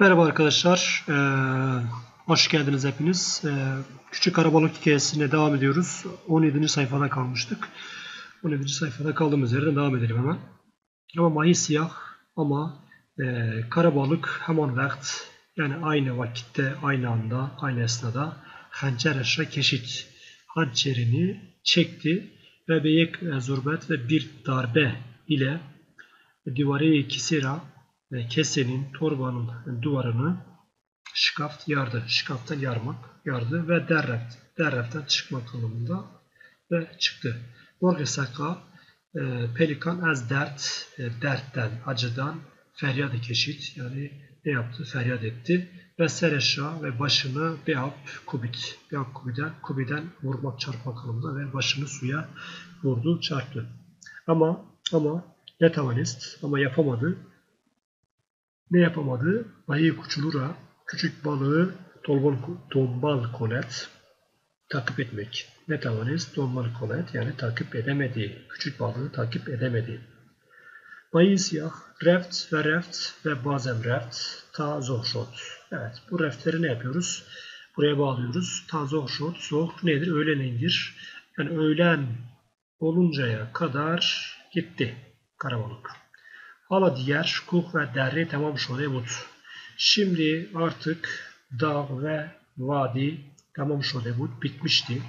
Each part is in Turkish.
Merhaba arkadaşlar. Ee, hoş geldiniz hepiniz. Ee, küçük karabalık hikayesine devam ediyoruz. 17. sayfada kalmıştık. 17. sayfada kaldığımız yerden devam edelim hemen. Ama mahi siyah ama e, karabalık hemen vakit yani aynı vakitte, aynı anda, aynı esnada hancer keşit hançerini çekti ve beyek zurbet ve bir darbe ile divarı kisira kesenin, torbanın duvarını şikaft yardı. Şikaftan yarmak yardı ve derreft, derreften çıkmak anlamında ve çıktı. Morgesaka e, pelikan az dert, e, dertten, acıdan feryat keşit yani ne yaptı? Feryat etti. Ve sereşa ve başını beab kubit, beab kubiden, kubiden vurmak, çarpmak anlamında ve başını suya vurdu, çarptı. Ama ama ne tavanist ama yapamadı ne yapamadı? Ayı kuçulura küçük balığı tombal, tombal kolet takip etmek. Ne tavanız? Tombal kolet yani takip edemedi. Küçük balığı takip edemedi. Ayı siyah reft ve reft ve bazen reft ta zohşot. Evet bu reftleri ne yapıyoruz? Buraya bağlıyoruz. Ta zohşot. Zoh nedir? Öğlenendir. Yani öğlen oluncaya kadar gitti karabalık. Hala diğer kuh ve deri tamam şöyle بود. Şimdi artık dağ ve vadi tamam şöyle بود. Bitmişti.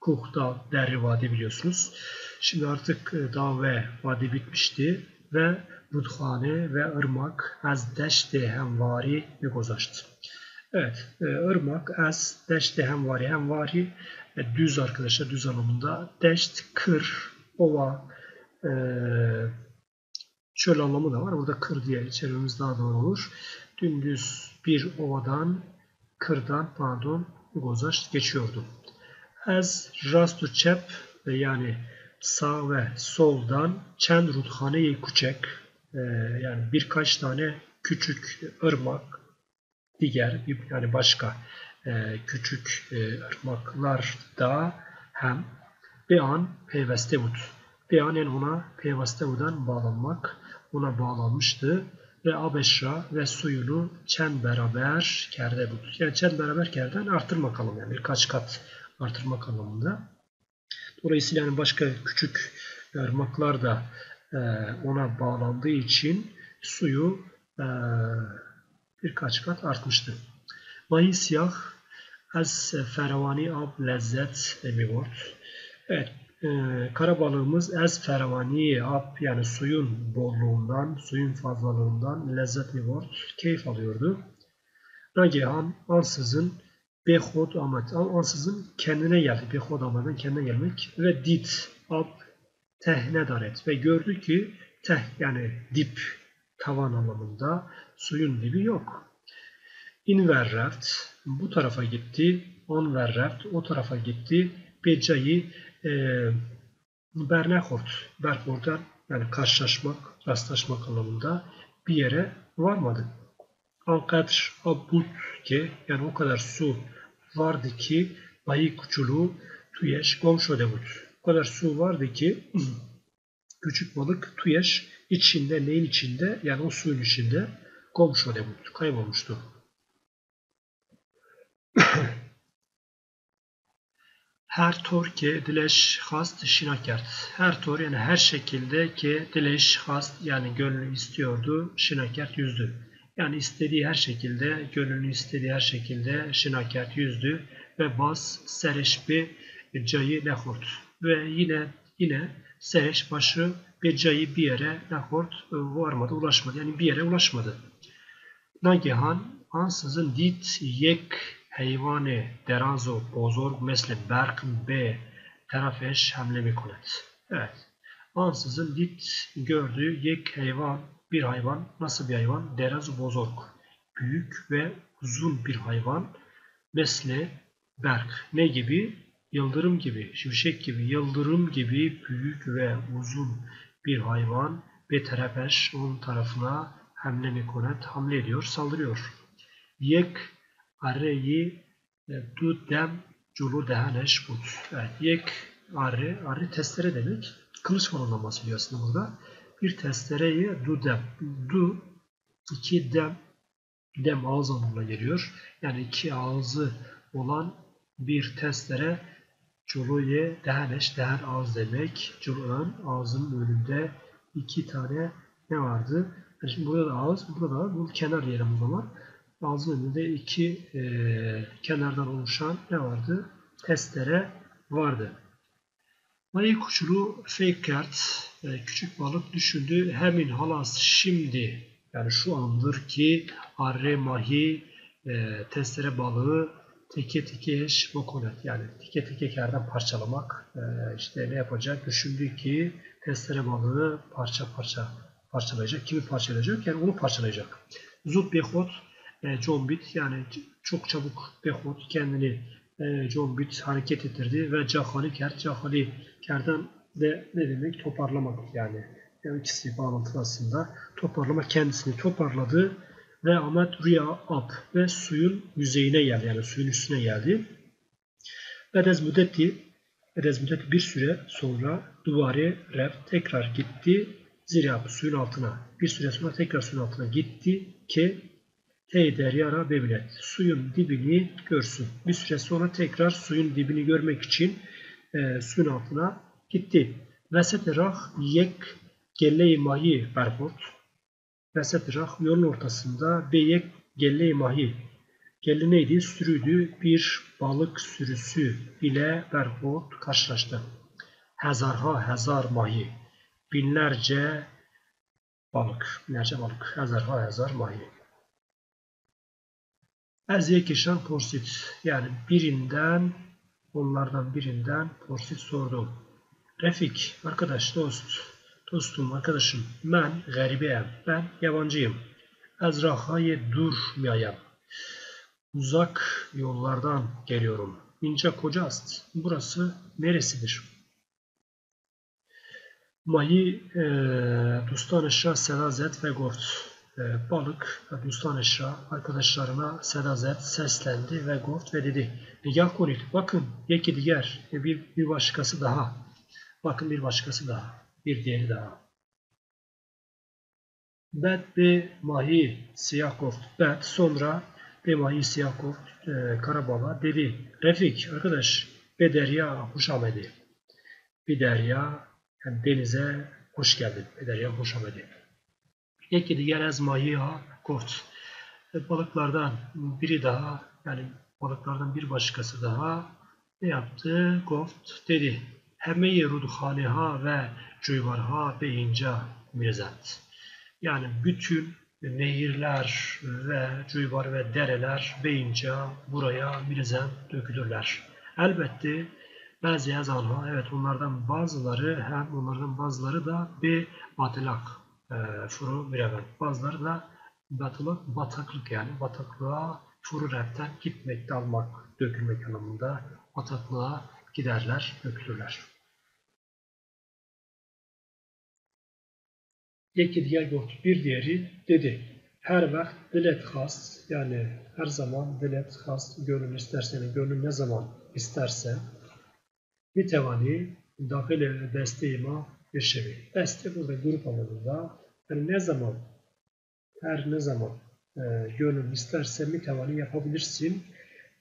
Kuh, dağ, deri, vadi biliyorsunuz. Şimdi artık e, dağ ve vadi bitmişti ve rudhane ve ırmak az deşte hemvari migozaştı. Evet, e, ırmak az deşte hemvari hemvari e, düz arkadaşlar düz anlamında deşt, kır, ova, e, Çöl anlamı da var. Burada kır diye çevirmemiz daha doğru olur. Dümdüz bir ovadan, kırdan pardon, Gozaş geçiyordu. Az rastu çep yani sağ ve soldan çend ruthane küçük e, yani birkaç tane küçük ırmak diğer yani başka e, küçük e, ırmaklar da hem bir an peyveste. Bir an yani ona peyveste bağlanmak ona bağlanmıştı ve Abeşra ve suyunu çen beraber kerde buldu. Yani çen beraber kerden artırmak anlamı yani birkaç kat artırmak anlamında. Dolayısıyla yani başka küçük ırmaklar da e, ona bağlandığı için suyu e, birkaç kat artmıştı. Mahi siyah az feravani ab lezzet emivort. Evet, e, kara balığımız ez feravani ab yani suyun bolluğundan, suyun fazlalığından lezzet var, keyif alıyordu. Nagihan ansızın behod amet, ansızın kendine geldi. Behod ametten kendine gelmek ve dit ab tehne daret ve gördü ki teh yani dip tavan anlamında suyun dibi yok. İn verreft bu tarafa gitti, on verreft o tarafa gitti. Becayı Bernekort, Berkort'tan yani karşılaşmak, rastlaşmak anlamında bir yere varmadı. Ankadr abut ki yani o kadar su vardı ki bayi kuçulu tuyeş komşu debut. O kadar su vardı ki küçük balık tuyeş içinde neyin içinde yani o suyun içinde komşu debut kaybolmuştu. Her tor ki dileş hast şina kert. Her tor yani her şekilde ki dileş hast yani gönlü istiyordu şina kert yüzdü. Yani istediği her şekilde, gönlünü istediği her şekilde şinakert yüzdü ve bas sereş bir cayı nehort. Ve yine yine sereş başı bir cayı bir yere nehort varmadı, ulaşmadı. Yani bir yere ulaşmadı. Nagihan ansızın dit yek حیوان دراز و بزرگ مثل برق به طرفش حمله میکند. Evet. Ansızın dit gördüğü yek hayvan, bir hayvan, nasıl bir hayvan? Deraz bozorg. Büyük ve uzun bir hayvan. Mesle berk. Ne gibi? Yıldırım gibi, şimşek gibi, yıldırım gibi büyük ve uzun bir hayvan ve terefeş onun tarafına hamle mikonet hamle ediyor, saldırıyor. Yek arreyi e, du dem culu dehaneş bud. Evet, yek arre, arre testere demek. Kılıç falından bahsediyor aslında burada. Bir testereyi du dem. Du iki dem dem ağız anlamına geliyor. Yani iki ağzı olan bir testere culuye dehaneş, deher ağız demek. Culu'nun ağzının önünde iki tane ne vardı? Yani şimdi burada da ağız, burada da bu kenar diyelim o zaman. Ağzın önünde iki e, kenardan oluşan ne vardı? Testere vardı. Mayı kuşulu Feykert e, küçük balık düşündü. Hemin halas şimdi yani şu andır ki arre mahi e, testere balığı teke teke eş bokonet yani teke teke kerden parçalamak e, işte ne yapacak düşündü ki testere balığı parça parça parçalayacak. Kimi parçalayacak? Yani onu parçalayacak. Zut behot e, John Bit yani çok çabuk behot kendini e, John Bit hareket ettirdi ve cahali ker cahali kerden de ne demek toparlamak yani. Yani ikisi bağlantılı aslında. Toparlamak kendisini toparladı ve Ahmet rüya up ve suyun yüzeyine geldi. Yani suyun üstüne geldi. Bedez müddeti Bedez müddeti bir süre sonra duvarı rev tekrar gitti. Zira suyun altına bir süre sonra tekrar suyun altına gitti ki Hey deryara bebilet. Suyun dibini görsün. Bir süre sonra tekrar suyun dibini görmek için e, suyun altına gitti. Veseterah yek gelle mahi berbot. Veseterah yolun ortasında beyek gelle mahi. Gelle neydi? Sürüydü. Bir balık sürüsü ile berbot karşılaştı. Hezarha hezar mahi. Binlerce balık. Binlerce balık. Hezarha hezar mahi. Ez yekişan porsit. Yani birinden, onlardan birinden porsit sordum. Refik, arkadaş, dost, dostum, arkadaşım. Ben garibeyim. Ben yabancıyım. Ez rahayı durmayayım. Uzak yollardan geliyorum. İnce Kocast. Burası neresidir? Mayı e, Dustanışa Selazet ve Goft. E, balık Bustan Eşra arkadaşlarına Sedazet seslendi ve Goft ve dedi Nigah konit bakın yeki diğer e, bir, bir başkası daha. Bakın bir başkası daha bir diğeri daha. Bet be mahi siyah goft bet sonra be mahi siyah goft e, karabala dedi Refik arkadaş be derya hoş bir derya yani denize hoş geldin be derya hoş amedi Yeki diğer ez mahiha gofт. Balıklardan biri daha yani balıklardan bir başkası daha ne yaptı? Goft dedi. Rudhaniha ve cuyvarha beyinca mirzat. Yani bütün nehirler ve cuyvar ve dereler beyince buraya mirzem dökülürler. Elbette bazı yazanha evet onlardan bazıları hem onlardan bazıları da bir batılak e, furu bireven. Bazıları da batılık, bataklık yani bataklığa furu repten gitmek, dalmak, dökülmek anlamında bataklığa giderler, dökülürler. Yeki diğer gort bir diğeri dedi. Her vakit dilet has yani her zaman dilet has gönül istersen gönül ne zaman isterse bir tevani dahil desteğime bir şey. Beste burada grup anlamında ne zaman her ne zaman e, gönül isterse mütevali yapabilirsin.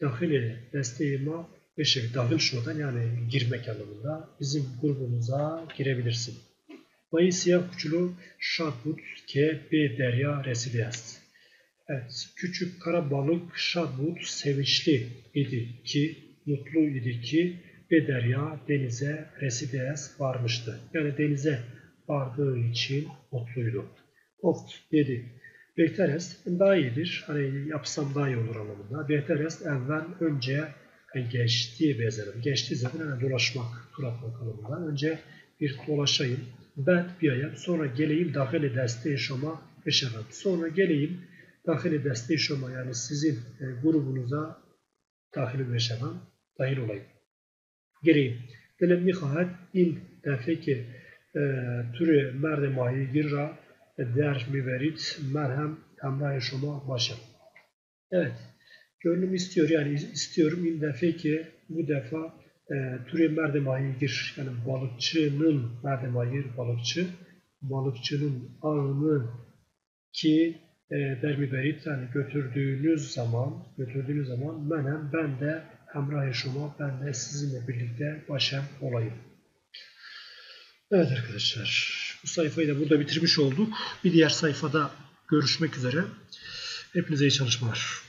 Dahil desteğime bir şey. Dahil şuradan yani girmek anlamında bizim grubumuza girebilirsin. Bayı siyah kuçulu şadbut ke be derya residiyast. Evet, küçük kara balık şadbut sevinçli idi ki, mutlu idi ki ve derya denize Resides varmıştı. Yani denize vardığı için mutluydu. Pozitif dedi. Behter daha iyidir. Hani yapsam daha iyi olur anlamında. Behter est evvel önce yani geçtiği benzerim. Geçtiği zaten yani dolaşmak, tur atmak anlamında. Önce bir dolaşayım. Ben bir ayak. Sonra geleyim dahili desteği şoma yaşarım. Sonra geleyim dahili desteği şoma yani sizin e, grubunuza dahil yaşamam. Dahil olayım. Geleyim. Delem nihahat in defeki که توی مرد ماهیگیر را درش میبرید من هم همراه شما باشم. Evet. Gönlüm istiyor yani istiyorum in defa ki bu defa e, türe merde mahigir yani balıkçının merde mahir balıkçı balıkçının ağını ki e, dermiberit yani götürdüğünüz zaman götürdüğünüz zaman menem ben de hemrah yaşama ben de sizinle birlikte başem olayım. Evet arkadaşlar bu sayfayı da burada bitirmiş olduk. Bir diğer sayfada görüşmek üzere. Hepinize iyi çalışmalar.